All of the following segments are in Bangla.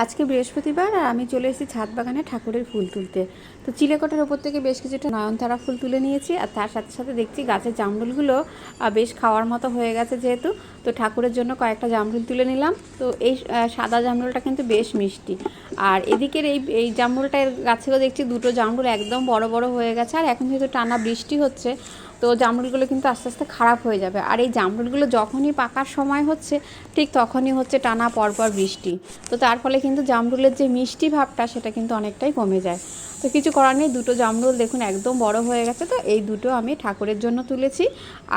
আজকে বৃহস্পতিবার আর আমি চলে এসেছি ছাদ বাগানে ঠাকুরের ফুল তুলতে। তো চিলেকোটার ওপর থেকে বেশ কিছুটা নয়নতারা ফুল তুলে নিয়েছি আর তার সাথে সাথে দেখছি গাছের জামরুলগুলো বেশ খাওয়ার মতো হয়ে গেছে যেহেতু। তো ঠাকুরের জন্য কয়েকটা জামরুল তুলে নিলাম। তো এই সাদা জামরুলটা কিন্তু বেশ মিষ্টি। আর এদিকের এই এই জামরুলটার গাছেও দেখছি দুটো জামরুল একদম বড় বড় হয়ে গেছে। আর এখন যেহেতু টানা বৃষ্টি হচ্ছে তো জামরুলগুলো কিন্তু আস্তে আস্তে খারাপ হয়ে যাবে। আর এই জামরুলগুলো যখনই পাকার সময় হচ্ছে, ঠিক তখনই হচ্ছে টানা পরপর বৃষ্টি। তো তার ফলে কিন্তু জামরুলের যে মিষ্টি ভাবটা, সেটা কিন্তু অনেকটাই কমে যায়। তো কিছু করার নেই, দুটো জামরুল দেখুন একদম বড় হয়ে গেছে তো, এই দুটো আমি ঠাকুরের জন্য তুলেছি।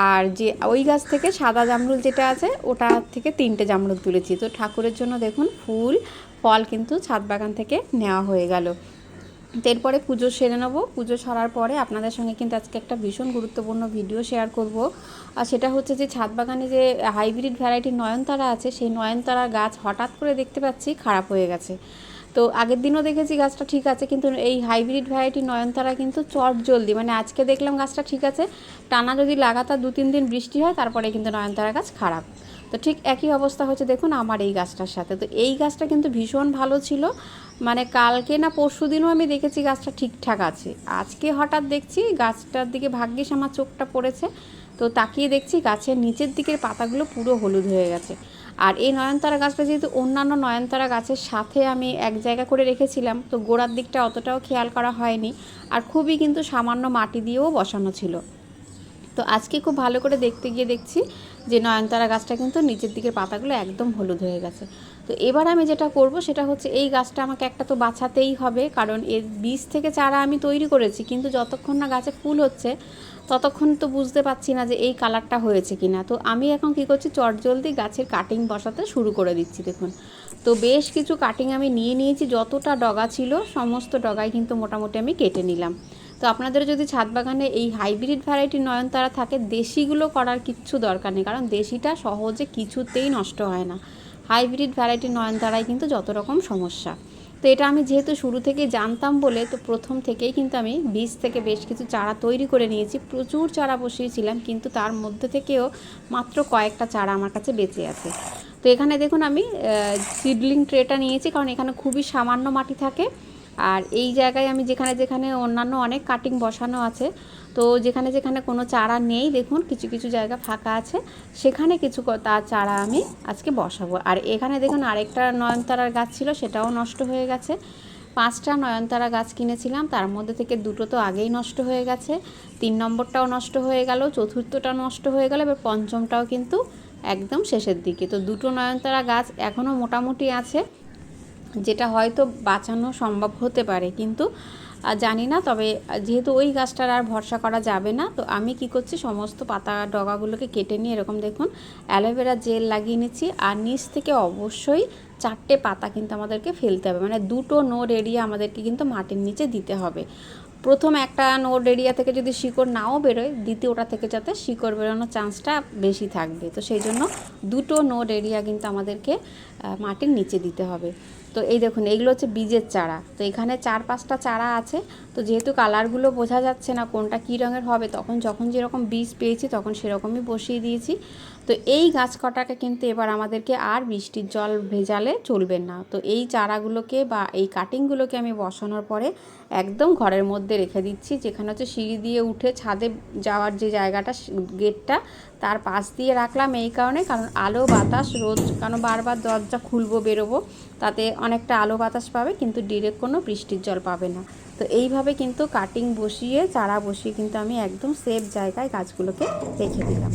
আর যে ওই গাছ থেকে সাদা জামরুল যেটা আছে, ওটা থেকে তিনটে জামরুল তুলেছি। তো ঠাকুরের জন্য দেখুন, ফুল, ফল কিন্তু ছাদ বাগান থেকে নেওয়া হয়ে গেল। তো এরপরে পুজো সেরে নেব। পুজো সারার পরে আপনাদের সঙ্গে কিন্তু আজকে একটা ভীষণ গুরুত্বপূর্ণ ভিডিও শেয়ার করব। আর সেটা হচ্ছে যে ছাদ বাগানে যে হাইব্রিড ভ্যারাইটির নয়নতারা আছে, সেই নয়নতারা গাছ হঠাৎ করে দেখতে পাচ্ছি খারাপ হয়ে গেছে। তো আগের দিনও দেখেছি গাছটা ঠিক আছে, কিন্তু এই হাইব্রিড ভ্যারাইটির নয়নতারা কিন্তু চট জলদি মানে আজকে দেখলাম গাছটা ঠিক আছে, টানা যদি লাগাতার দু তিন দিন বৃষ্টি হয়, তারপরে কিন্তু নয়নতারা গাছ খারাপ। তো ঠিক একই অবস্থা হচ্ছে দেখুন আমার এই গাছটার সাথে। তো এই গাছটা কিন্তু ভীষণ ভালো ছিল। মানে কালকে না পরশু দিনও আমি দেখেছি গাছটা ঠিকঠাক আছে। আজকে হঠাৎ দেখছি গাছটার দিকে ভাগ্যিস আমার চোখটা পড়েছে। তো তাকিয়ে দেখছি গাছের নিচের দিকের পাতাগুলো পুরো হলুদ হয়ে গেছে। আর এই নয়নতারা গাছটা যেহেতু অন্যান্য নয়নতারা গাছের সাথে আমি এক জায়গা করে রেখেছিলাম, তো গোড়ার দিকটা অতটাও খেয়াল করা হয়নি। আর খুবই কিন্তু সামান্য মাটি দিয়েও বসানো ছিল। তো আজকে খুব ভালো করে দেখতে গিয়ে দেখছি যে নয়নতারা গাছটা কিন্তু নিচের দিকের পাতাগুলো একদম হলুদ হয়ে গেছে। তো এবার আমি যেটা করব সেটা হচ্ছে এই গাছটা আমাকে একটা তো বাঁচাতেই হবে, কারণ এর বীজ থেকে চারা আমি তৈরি করেছি, কিন্তু যতক্ষণ না গাছে ফুল হচ্ছে, ততক্ষণ তো বুঝতে পারছি না যে এই কালারটা হয়েছে কি না তো আমি এখন কী করছি, চটজলদি গাছের কাটিং বসাতে শুরু করে দিচ্ছি, দেখুন। তো বেশ কিছু কাটিং আমি নিয়ে নিয়েছি, যতটা ডগা ছিল, সমস্ত ডগাই কিন্তু মোটামুটি আমি কেটে নিলাম। তো আপনাদের যদি ছাদ বাগানে এই হাইব্রিড ভ্যারাইটির নয়নতারা থাকে, দেশিগুলো করার কিচ্ছু দরকার নেই, কারণ দেশিটা সহজে কিছুতেই নষ্ট হয় না। হাইব্রিড ভ্যারাইটির নয়নতারায় কিন্তু যত রকম সমস্যা। তো এটা আমি যেহেতু শুরু থেকে জানতাম বলে, তো প্রথম থেকেই কিন্তু আমি বীজ থেকে বেশ কিছু চারা তৈরি করে নিয়েছি। প্রচুর চারা বসিয়েছিলাম, কিন্তু তার মধ্যে থেকেও মাত্র কয়েকটা চারা আমার কাছে বেঁচে আছে। তো এখানে দেখুন আমি সিডলিং ট্রেটা নিয়েছি, কারণ এখানে খুবই সামান্য মাটি থাকে। আর এই জায়গায় আমি যেখানে যেখানে অন্যান্য অনেক কাটিং বসানো আছে, তো যেখানে যেখানে কোনো চারা নেই, দেখুন কিছু কিছু জায়গা ফাঁকা আছে, সেখানে কিছু তার চারা আমি আজকে বসাবো। আর এখানে দেখুন আরেকটা নয়নতারার গাছ ছিল, সেটাও নষ্ট হয়ে গেছে। পাঁচটা নয়নতারা গাছ কিনেছিলাম, তার মধ্যে থেকে দুটো তো আগেই নষ্ট হয়ে গেছে। তিন নম্বরটাও নষ্ট হয়ে গেল, চতুর্থটা নষ্ট হয়ে গেল, এবার পঞ্চমটাও কিন্তু একদম শেষের দিকে। তো দুটো নয়নতারা গাছ এখনও মোটামুটি আছে যেটা হয়তো বাঁচানো সম্ভব হতে পারে, কিন্তু জানি না। তবে যেহেতু ওই গাছটার আর ভরসা করা যাবে না, তো আমি কি করছি, সমস্ত পাতা ডগাগুলোকে কেটে নিয়ে এরকম দেখুন, অ্যালোভেরা জেল লাগিয়ে নিচ্ছি। আর নিচ থেকে অবশ্যই চারটে পাতা কিন্তু আমাদেরকে ফেলতে হবে। মানে দুটো নোড এরিয়া আমাদেরকে কিন্তু মাটির নিচে দিতে হবে। প্রথম একটা নোড এরিয়া থেকে যদি শিকড় নাও বেরোয় দ্বিতীয়টা থেকে যাতে শিকড় বেরোনোর চান্সটা বেশি থাকবে। তো সেই জন্য দুটো নোড এরিয়া কিন্তু আমাদেরকে মাটির নিচে দিতে হবে। তো এই দেখুন, এইগুলো হচ্ছে বীজের চারা। তো এখানে চার পাঁচটা চারা আছে। তো যেহেতু কালারগুলো বোঝা যাচ্ছে না কোনটা কী রঙের হবে, তখন যখন যেরকম বীজ পেয়েছি তখন সেরকমই বসিয়ে দিয়েছি। তো এই গাছ কটাকে কিন্তু এবার আমাদেরকে আর বৃষ্টির জল ভেজালে চলবে না। তো এই চারাগুলোকে বা এই কাটিংগুলোকে আমি বসানোর পরে একদম ঘরের মধ্যে রেখে দিচ্ছি। যেখানে হচ্ছে সিঁড়ি দিয়ে উঠে ছাদে যাওয়ার যে জায়গাটা, গেটটা, তার পাশ দিয়ে রাখলাম। এই কারণে কারণ আলো, বাতাস রোজ কারণ বারবার দরজা খুলবো, বেরোবো তাতে অনেকটা আলো বাতাস পাবে, কিন্তু ডিরেক্ট কোনো বৃষ্টির জল পাবে না। তো এইভাবে কিন্তু কাটিং বসিয়ে, চারা বসিয়ে কিন্তু আমি একদম সেফ জায়গায় গাছগুলোকে রেখে দিলাম।